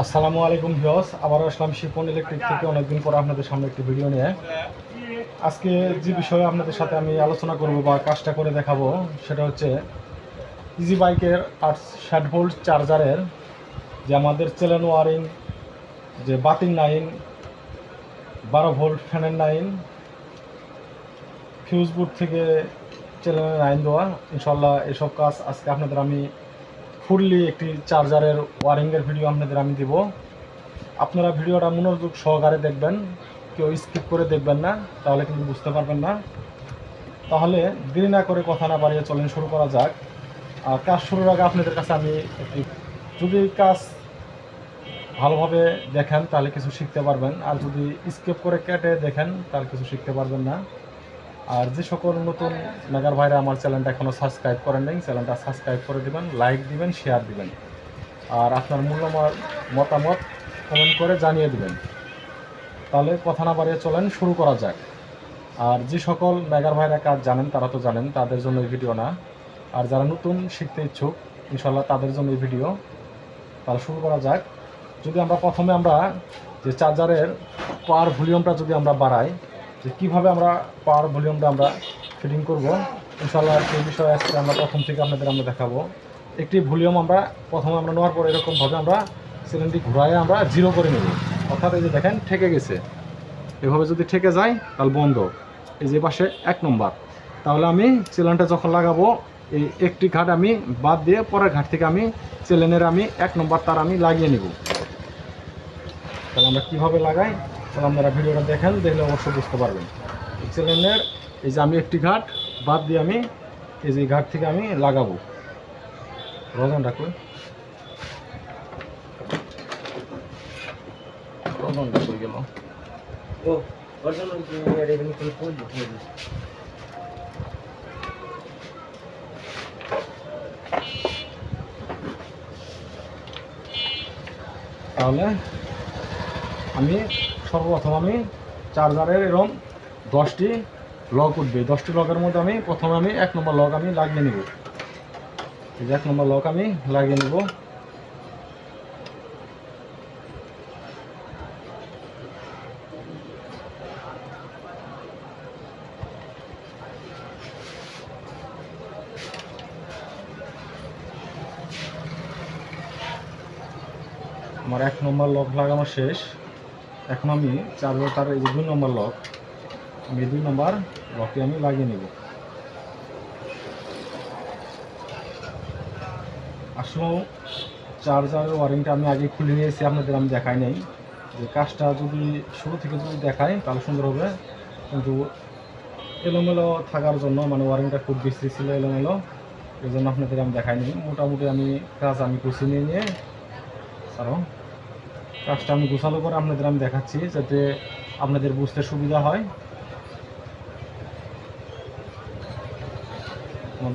আসসালামু আলাইকুম ভিউস আবারও আসলাম শিপন ইলেকট্রিক থেকে। অনেকদিন পর আপনাদের সামনে একটি ভিডিও নিয়ে। আজকে যে বিষয়ে আপনাদের সাথে আমি আলোচনা করব বা কাজটা করে দেখাবো, সেটা হচ্ছে ইজি বাইকের আট ষাট ভোল্ট চার্জারের যে আমাদের চেলেন ওয়ারিং যে বাতিং নাইন বারো ভোল্ট ফ্যানের নাইন ফিউজ বোর্ড থেকে চেলেনের লাইন দেওয়া। ইনশাল্লাহ এসব কাজ আজকে আপনাদের আমি ফুললি একটি চার্জারের ওয়ারিংয়ের ভিডিও আপনাদের আমি দিব। আপনারা ভিডিওটা মনোযোগ সহকারে দেখবেন, কেউ স্কিপ করে দেখবেন না, তাহলে কিন্তু বুঝতে পারবেন না। তাহলে দেরি না করে কথা না বাড়িয়ে চলেন, শুরু করা যাক। আর কাজ শুরুর আগে আপনাদের কাছে আমি একটি, যদি কাজ ভালোভাবে দেখেন, তাহলে কিছু শিখতে পারবেন। আর যদি স্কিপ করে কেটে দেখেন, তাহলে কিছু শিখতে পারবেন না। আর যে সকল নতুন মেগার ভাইরা আমার চ্যানেলটা এখনও সাবস্ক্রাইব করেন নাই, চ্যানেলটা সাবস্ক্রাইব করে দিবেন লাইক দিবেন শেয়ার দিবেন। আর আপনার মূল্যময় মতামত কমেন্ট করে জানিয়ে দিবেন। তাহলে কথা না বাড়িয়ে চলেন, শুরু করা যাক। আর যে সকল মেগার ভাইরা কাজ জানেন, তারা তো জানেন, তাদের জন্য এই ভিডিও না। আর যারা নতুন, শিখতে ইচ্ছুক ইনশাল্লাহ তাদের জন্য এই ভিডিও তাহলে শুরু করা যাক। যদি আমরা প্রথমে আমরা যে চার্জারের পাওয়ার ভলিউমটা যদি আমরা বাড়াই যে কীভাবে আমরা পাওয়ার ভলিউমটা আমরা ফিটিং করব ইনশাল্লাহ সেই বিষয়ে আজকে আমরা প্রথম থেকে আপনাদের আমরা দেখাবো। একটি ভলিউম আমরা প্রথমে আমরা নেওয়ার পর এরকমভাবে আমরা সিলিন্ডারটি ঘুরায় আমরা জিরো করে নেব। অর্থাৎ এই যে দেখেন, ঠেকে গেছে। এভাবে যদি ঠেকে যায়, তাহলে বন্ধ। এই যে পাশে এক নম্বর। তাহলে আমি সিলিন্ডার যখন লাগাবো, এই একটি ঘাট আমি বাদ দিয়ে পরের ঘাট থেকে আমি চেলেনের আমি এক নম্বর তার আমি লাগিয়ে নিব। তাহলে আমরা কীভাবে লাগাই? তাহলে আপনারা ভিডিওটা দেখেন দেখলে অবশ্যই বুঝতে পারবেন। চেলেনের এই যে আমি একটি ঘাট বাদ দিয়ে আমি এই যে ঘাট থেকে আমি লাগাবো। রজন রাখুন। রজন রাখুন গেল। ও তাহলে আমি সর্বপ্রথম আমি চার্জারের এরকম দশটি লক উঠবে। দশটি লকের মধ্যে আমি প্রথমে আমি এক নম্বর লক আমি লাগিয়ে নিব। এই যে এক নম্বর লক আমি লাগিয়ে নিব। আমার এক নম্বর লক লাগানো শেষ। এখন আমি চার্জারটার এই যে দুই নম্বর লক, আমি এই দুই নম্বর লকটি আমি লাগিয়ে নিব। আসলেও চার্জারের ওয়ারিংটা আমি আগে খুলে নিয়েছি, আপনাদের আমি দেখাই নাই। যে কাজটা যদি শুরু থেকে যদি দেখাই, তাহলে সুন্দর হবে। কিন্তু এলোমেলো থাকার জন্য মানে ওয়ারিংটা খুব বেশি ছিল এলোমেলো, এই জন্য আপনাদের আমি দেখাইনি মোটামুটি আমি কাজ আমি গুছিয়ে নিয়ে নিয়ে কারণ কাজটা আমি গোছালো করে আপনাদের আমি দেখাচ্ছি যাতে আপনাদের বুঝতে সুবিধা হয়।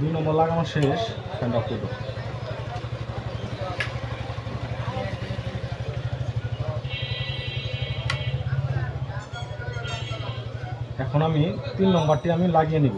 দুই নম্বর লাগানো শেষ। করে এখন আমি তিন নম্বরটি আমি লাগিয়ে নিব।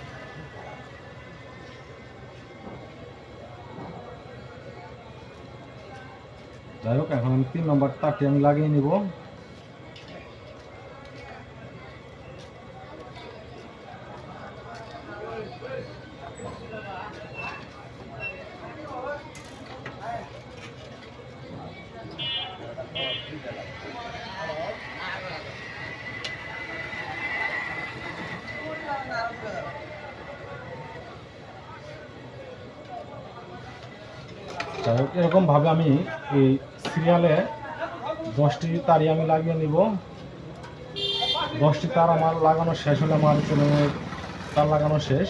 যাই হোক এখন তিন নম্বর তারটি আমি লাগিয়ে নিব। যাই এরকমভাবে আমি এই সিরিয়ালে দশটি তারই আমি লাগিয়ে নিব। দশটি তার আমার লাগানো শেষ হলে আমার চ্যানেলের তার লাগানো শেষ।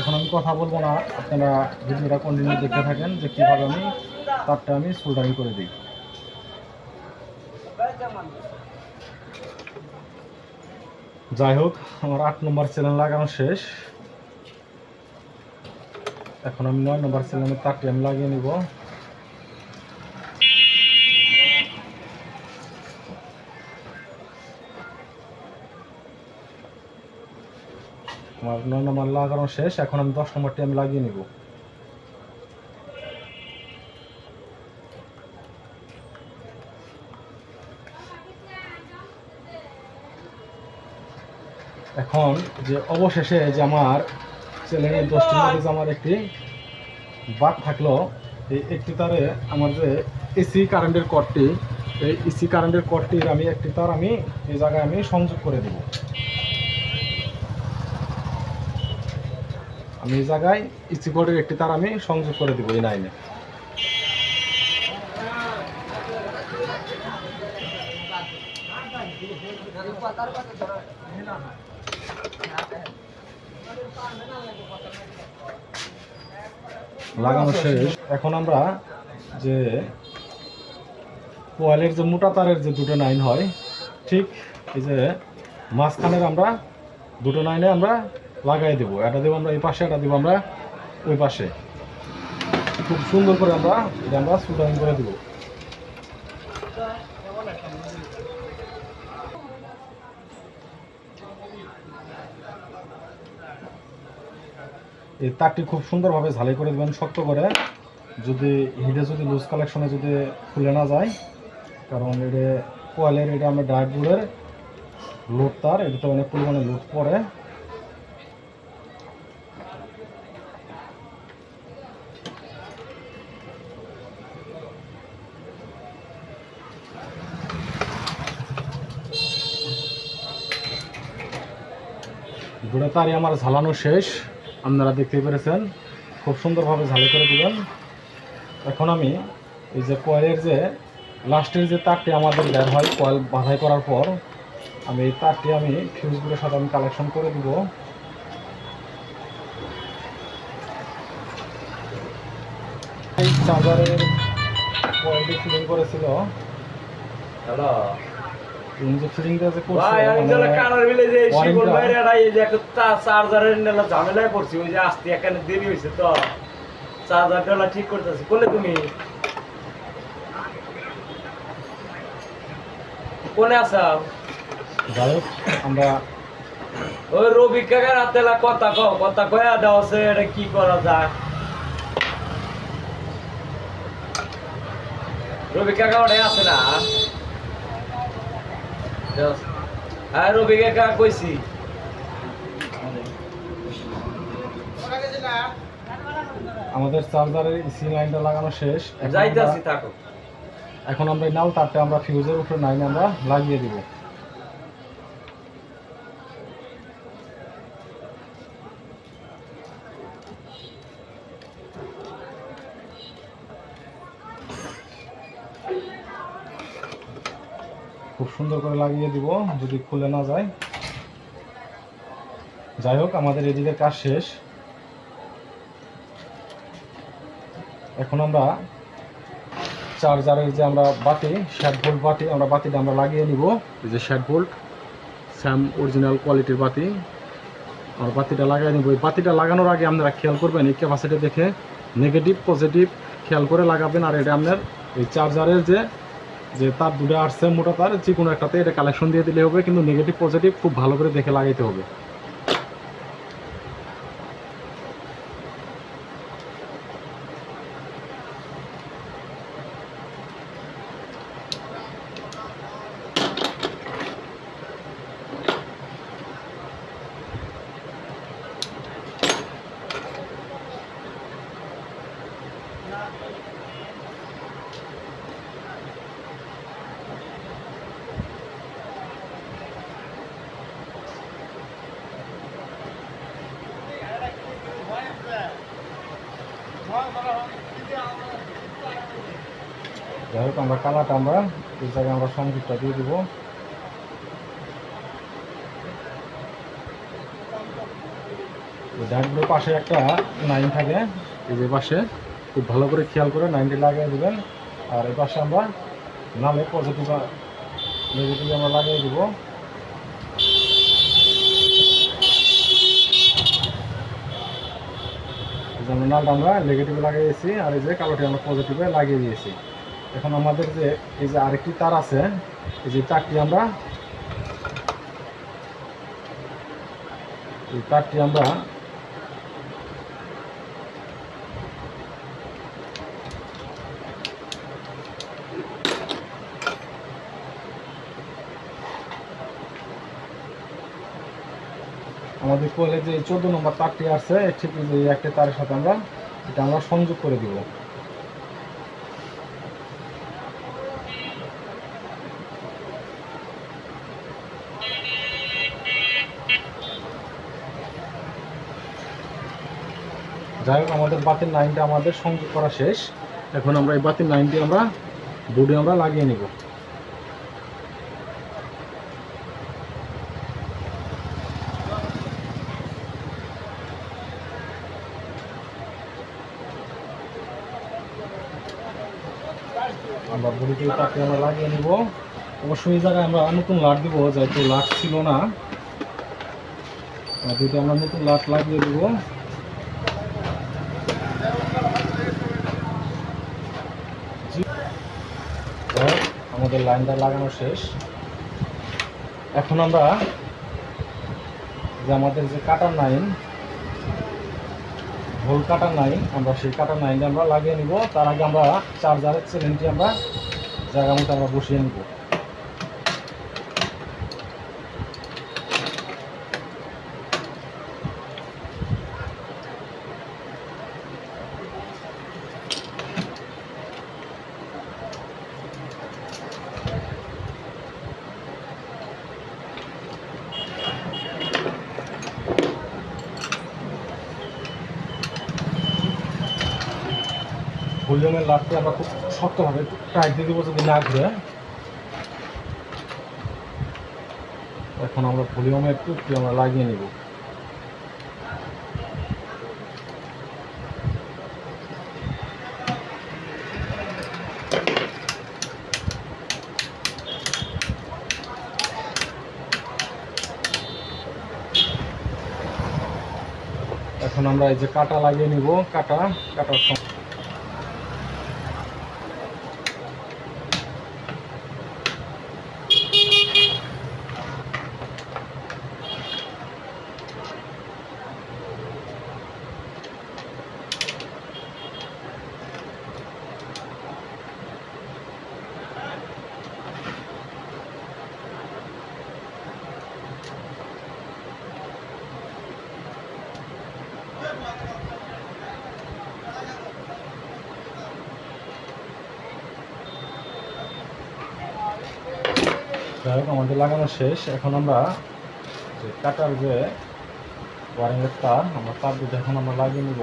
এখন আমি কথা বলব না, আপনারা ভিডিওটা কন্টিনিউ দেখতে থাকেন যে কীভাবে আমি তারটা আমি সোল্ডারিং করে দিই। যাই হোক, আমার আট নম্বর চ্যানেল লাগানো শেষ। এখন আমি নয় নম্বর চ্যানেলের তারটি আমি লাগিয়ে নিব। আমার নয় নম্বর লাগানো শেষ, এখন আমি দশ নম্বরটি আমি লাগিয়ে নিব। এখন যে অবশেষে যে আমার চ্যানেলের দশটি মধ্যে আমার একটি বাদ থাকল। এই একটি তারে আমার যে এসি কারেন্টের কটটি, এই এসি কারেন্টের কটটির আমি একটি তার আমি এই জায়গায় আমি সংযোগ করে দেব। আমি এই জায়গায় ইসি কোডের একটি তার আমি সংযোগ করে দেবো এই লাইনে। লাগানো শেষ। এখন আমরা যে কোয়ালের যে মোটা তারের যে দুটো নাইন হয়, ঠিক এই যে মাঝখানের আমরা দুটো নাইনে আমরা লাগাই দেবো। এটা দেবো আমরা এই পাশে, এটা দেবো আমরা ওই পাশে। খুব সুন্দর করে আমরা এটা আমরা সুটারিং করে দেবো। এই তারটি খুব সুন্দরভাবে ঝালাই করে দেবেন, শক্ত করে। যদি হিটে যদি লুজ কালেকশনে যদি খুলে না যায়, কারণ এটা কোয়ালের এটা আমরা ডায়েট বোর্ডের লোড তার, এটাতে অনেক পরিমাণে লোড পড়ে। দুটো তারই আমার ঝালানো শেষ। আপনারা দেখতে পেরেছেন, খুব সুন্দরভাবে ঝালাই করে দিবেন। এখন আমি এই যে কয়েলের যে, লাস্টের যে তারটি আমাদের বের হয় কয়েল বাধাই করার পর, আমি এই তারটি আমি ফিউজগুলোর সাথে আমি কালেকশন করে দিব। এই চার্জারের কয়েলটি ফিলিং করেছিল হ্যালো তুমি যে ফিটিংটা যে ভাই আমি তাহলে কানার বিলে যে শিবন ভাইরে রাই যে একটা চার্জারের নেলা ঝামেলায় পড়ছি ওই যে আসতে এখানে দেরি হয়েছে তো। চার্জারটা ঠিক করতেছি কোলে তুমি? কোনে আসাও যাই আমরা ওই রবি কাকার হাতে লা কথা কও কথা কয়া দাও সে এটা কি করা যায়? রবি কাকা ওটাই আছে না? কাকা কইছি আমাদের চার্জারের ইসি লাইনটা লাগানো শেষ। যাইতাছি থাকো। এখন আমরা নাও তারটা আমরা ফিউজের উপরে লাইনে আমরা লাগিয়ে দিব। সুন্দর করে লাগিয়ে দিব, যদি খুলে না যায়। যাই হোক, আমাদের এদিকে কাজ শেষ। এখন আমরা চার্জারের যে আমরা বাতি শ্যাট ভোল্ট বাতি, আমরা বাতিটা আমরা লাগিয়ে নিব। এই যে শ্যাট ভোল্ট স্যাম অরিজিনাল কোয়ালিটির বাতি। আমরা বাতিটা লাগিয়ে নিব। এই বাতিটা লাগানোর আগে আপনারা খেয়াল করবেন, এই ক্যাপাসিটি দেখে নেগেটিভ পজিটিভ খেয়াল করে লাগাবেন। আর এটা আপনার এই চার্জারের যে যে তার দুটো আসছে মোটা তার, যে কোনো একটাতে এটা কালেকশন দিয়ে দিলে হবে, কিন্তু নেগেটিভ পজিটিভ খুব ভালো করে দেখে লাগাইতে হবে। যাই হোক আমরা কালাটা আমরা, এই জায়গায় আমরা সংযুক্তটা দিয়ে দিব। ডাকগুলোর পাশে একটা নাইন থাকে, এই যে পাশে, খুব ভালো করে খেয়াল করে নাইনটি লাগিয়ে দেবেন। আর এই পাশে আমরা নামে পজিটিভ নেগেটিভ আমরা লাগিয়ে দিব। আমরা নালটা আমরা নেগেটিভে লাগিয়েছি, আর এই যে কালোটি আমরা পজিটিভে লাগিয়ে দিয়েছি। এখন আমাদের যে, এই যে আরেকটি তার আছে, এই যে তারটি আমরা, এই তারটি আমরা আমাদের কোলে যে চোদ্দ নম্বর তারটি আছে ঠিক যে একটা তারের সাথে আমরা, এটা আমরা সংযোগ করে দিব। যাই হোক, আমাদের বাতির লাইনটা আমাদের সংযোগ করা শেষ। এখন আমরা এই বাতির লাইনটি আমরা বোর্ডে আমরা লাগিয়ে নিব। আমরা বডিতে তাকে আমরা লাগিয়ে নিব অবশ্যই জায়গায় আমরা নতুন লাট দিব, যেহেতু লাট ছিল না। দুটো আমরা নতুন লাট লাগিয়ে দিব জি। যাই হোক, আমাদের লাইনটা লাগানো শেষ। এখন আমরা যে আমাদের যে কাটার লাইন হোল কাটার নাইন, আমরা সেই কাটার নাইনটা আমরা লাগিয়ে নিব। তার আগে আমরা চার্জারের চ্যানেলটি আমরা জায়গা মতো আমরা বসিয়ে নিব। ভলিউমের লাটটি আমরা খুব শক্তভাবে টাইট দিয়ে দেবো যদি না ঘুরে। এখন আমরা ভলিউমে একটু টুকটি আমরা লাগিয়ে নিব। এখন আমরা এই যে কাটা লাগিয়ে নিব, কাটা, কাটার সম- যাই হোক, আমাদের লাগানো শেষ। এখন আমরা যে কাটার যে ওয়ারিংয়ের তার, আমরা তার দিতে এখন আমরা লাগিয়ে নিব।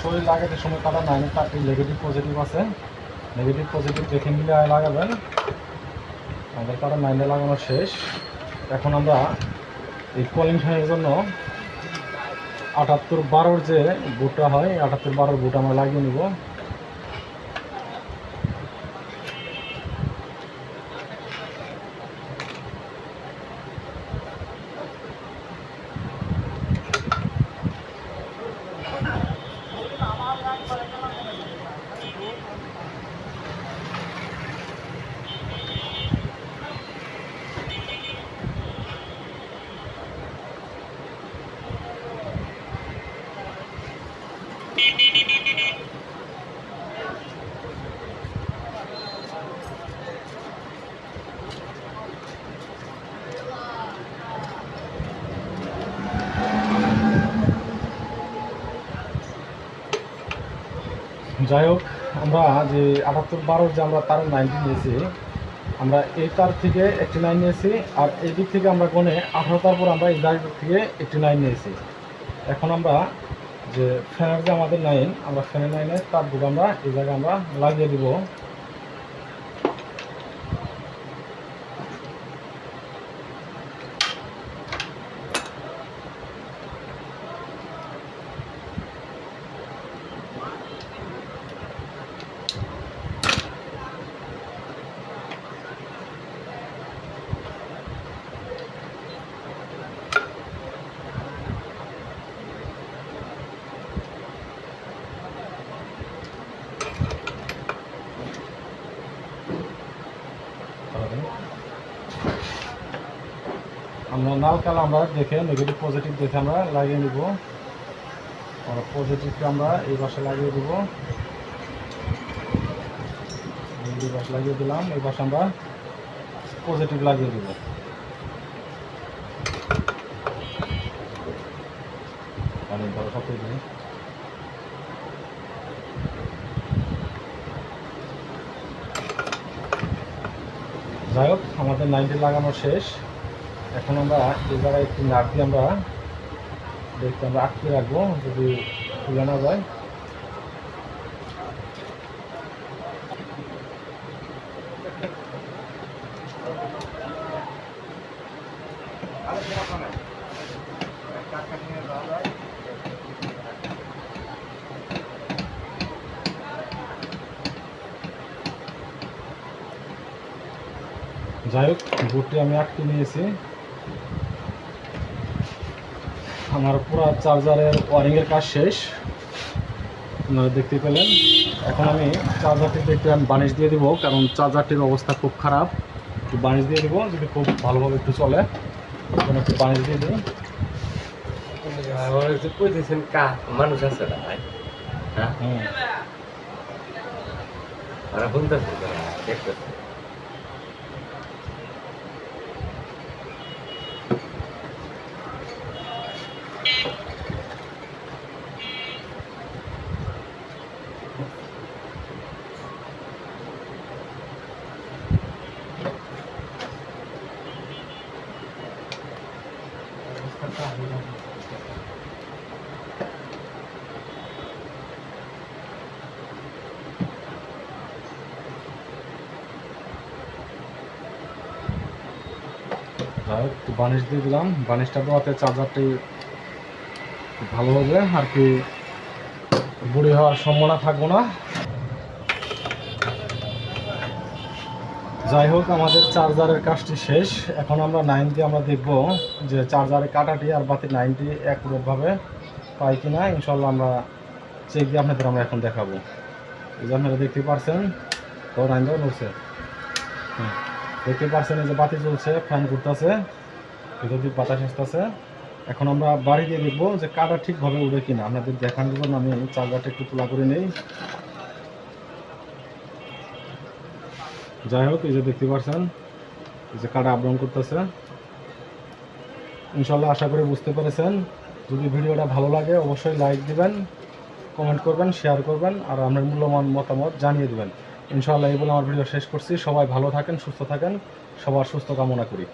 অবশ্যই লাগাতে সময় কাটা নাই তারটি নেগেটিভ পজিটিভ আছে। নেগেটিভ পজিটিভ দেখে আয় লাগাবেন আমাদের কাটা নাইনে লাগানো শেষ। এখন আমরা এই কলিং জন্য আটাত্তর বারোর যে বুটটা হয় আটাত্তর বারোর বুট আমরা লাগিয়ে নিব। যাই হোক, আমরা যে আটাত্তর বারো যে আমরা তার নাইনটি নিয়েছি, আমরা এই তার থেকে একটি নাইন নিয়েছি আর এই দিক থেকে আমরা গনে আঠারো তার পর আমরা এই দাগ থেকে একটি নাইন নিয়েছি। এখন আমরা যে ফ্যানের যে আমাদের নাইন আমরা ফ্যানের নাইনের দুটো আমরা এই জায়গায় আমরা লাগিয়ে দিব আমরা লাল কালার আমরা দেখে নেগেটিভ পজিটিভ দেখে আমরা লাগিয়ে নিব। পজিটিভকে আমরা এই পাশে লাগিয়ে দেবো। এই পাশে লাগিয়ে দিলাম, এই পাশে আমরা পজিটিভ লাগিয়ে দিব। অনেক বড় সব যাই হোক, আমাদের নাইনটি লাগানো শেষ। এখন আমরা এই জায়গায় একটু নাক দিয়ে আমরা দেখতে আমরা আটকে রাখব, যদি তুলে না যায়। যাই হোক বোটটি আমি আটকে নিয়েছি। আমার পুরো চার্জারের ওয়ারিংয়ের কাজ শেষ। আপনারা দেখতে পেলেন। এখন আমি চার্জারটিতে একটু আমি বানিশ দিয়ে দিব কারণ চার্জারটির অবস্থা খুব খারাপ। একটু বানিশ দিয়ে দিব যদি খুব ভালোভাবে একটু চলে তখন একটু বানিশ দিয়ে দিই মানুষ আছে না ভাই? হ্যাঁ? যাই হোক বানিশ দিয়ে দিলাম। বানিশটা দেওয়াতে চার্জারটি ভালো হবে, আর কি বুড়ি হওয়ার সম্ভাবনা থাকব না। যাই হোক, আমাদের চার্জারের কাজটি শেষ। এখন আমরা নাইন দিয়ে আমরা দেখব যে চার্জারের কাটাটি আর বাতি নাইনটি একরূপভাবে পাই কিনা। ইনশাল্লাহ আমরা চেক দিয়ে আপনাদের আমরা এখন দেখাবো। এই যে আপনারা দেখতে পারছেন, তো নাইন দেওয়া নড়ছে। হুম দেখতে পারছেন যে বাতি জ্বলছে, ফ্যান ঘুরতেছে দিক বাতাস আসতেছে। এখন আমরা বাড়ি দিয়ে দেখব যে কাটা ঠিকভাবে উঠে কিনা। আপনাদের দেখানোর জন্য আমি চার্জারটা একটু তোলা করে নেই। যাই হোক, এই যে দেখতে পারছেন এই যে কাটা আবরণ করতেছে। ইনশাল্লাহ আশা করি বুঝতে পেরেছেন। যদি ভিডিওটা ভালো লাগে, অবশ্যই লাইক দিবেন কমেন্ট করবেন শেয়ার করবেন, আর আপনার মূল্যবান মতামত জানিয়ে দেবেন। ইনশাআল্লাহ এই বলে আমার ভিডিও শেষ করছি। সবাই ভালো থাকেন, সুস্থ থাকেন। সবার সুস্থ কামনা করি।